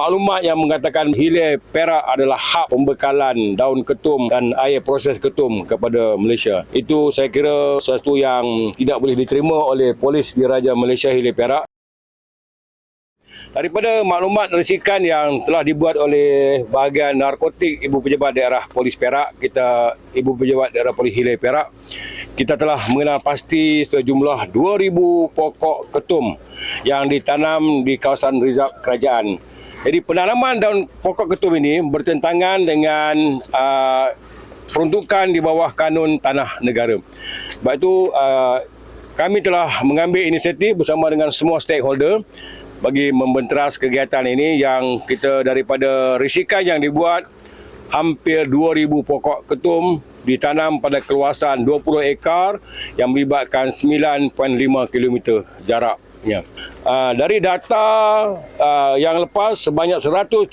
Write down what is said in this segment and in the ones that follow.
maklumat yang mengatakan hilir perak adalah hak pembekalan daun ketum dan air proses ketum kepada Malaysia. Itu saya kira sesuatu yang tidak boleh diterima oleh polis Diraja Malaysia Hilir Perak. Daripada maklumat resikan yang telah dibuat oleh bahagian narkotik Ibu Pejabat Daerah Polis Perak, kita Ibu Pejabat Daerah Polis Hilir Perak, kita telah mengenal pasti sejumlah 2000 pokok ketum yang ditanam di kawasan rizab kerajaan. Jadi penanaman daun pokok ketum ini bertentangan dengan uh, peruntukan di bawah kanun tanah negara. Sebab itu uh, kami telah mengambil inisiatif bersama dengan semua stakeholder bagi membenteras kegiatan ini yang kita daripada risikan yang dibuat hampir 2000 pokok ketum ditanam pada keluasan 20 ekar yang melibatkan 9.5 km jarak Ya. Uh, dari data uh, yang lepas sebanyak 117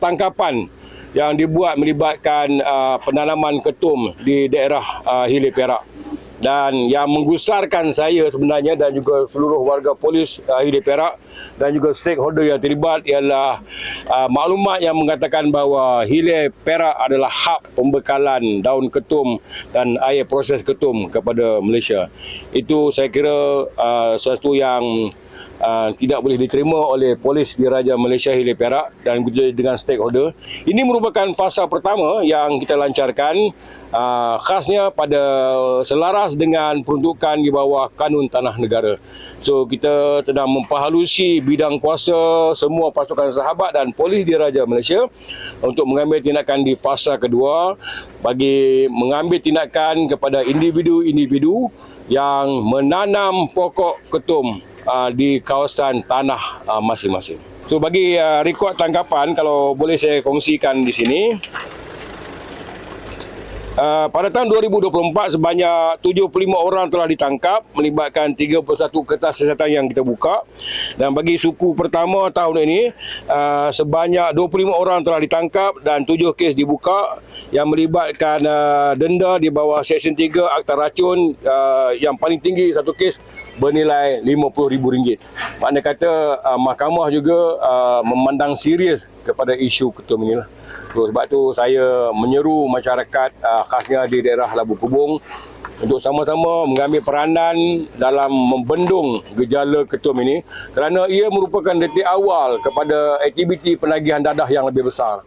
tangkapan yang dibuat melibatkan uh, penanaman ketum di daerah uh, Hilir Perak dan yang menggusarkan saya sebenarnya dan juga seluruh warga polis uh, Hilir Perak dan juga stakeholder yang terlibat ialah uh, maklumat yang mengatakan bahawa Hilir Perak adalah hak pembekalan daun ketum dan air proses ketum kepada Malaysia. Itu saya kira uh, sesuatu yang uh, tidak boleh diterima oleh polis Diraja Malaysia Hilir Perak dan dengan stakeholder. Ini merupakan fasa pertama yang kita lancarkan uh, khasnya pada selaras dengan peruntukan di bawah kanun tanah negara. So kita sedang memperhalusi bidang kuasa semua pasukan sahabat dan polis Diraja Malaysia untuk mengambil tindakan di fasa kedua bagi mengambil tindakan kepada individu-individu yang menanam pokok ketum uh, di kawasan tanah uh, masing-masing. So bagi uh, rekod tangkapan kalau boleh saya kongsikan di sini Uh, pada tahun 2024 sebanyak 75 orang telah ditangkap melibatkan 31 kertas siasatan yang kita buka dan bagi suku pertama tahun ini uh, sebanyak 25 orang telah ditangkap dan 7 kes dibuka yang melibatkan uh, denda di bawah Seksyen 3 Akta Racun uh, yang paling tinggi satu kes bernilai RM50,000. Maknanya kata uh, mahkamah juga uh, memandang serius kepada isu ketum inilah. So, sebab tu saya menyeru masyarakat uh, khasnya di daerah Labu Kubung untuk sama-sama mengambil peranan dalam membendung gejala ketum ini kerana ia merupakan detik awal kepada aktiviti penagihan dadah yang lebih besar.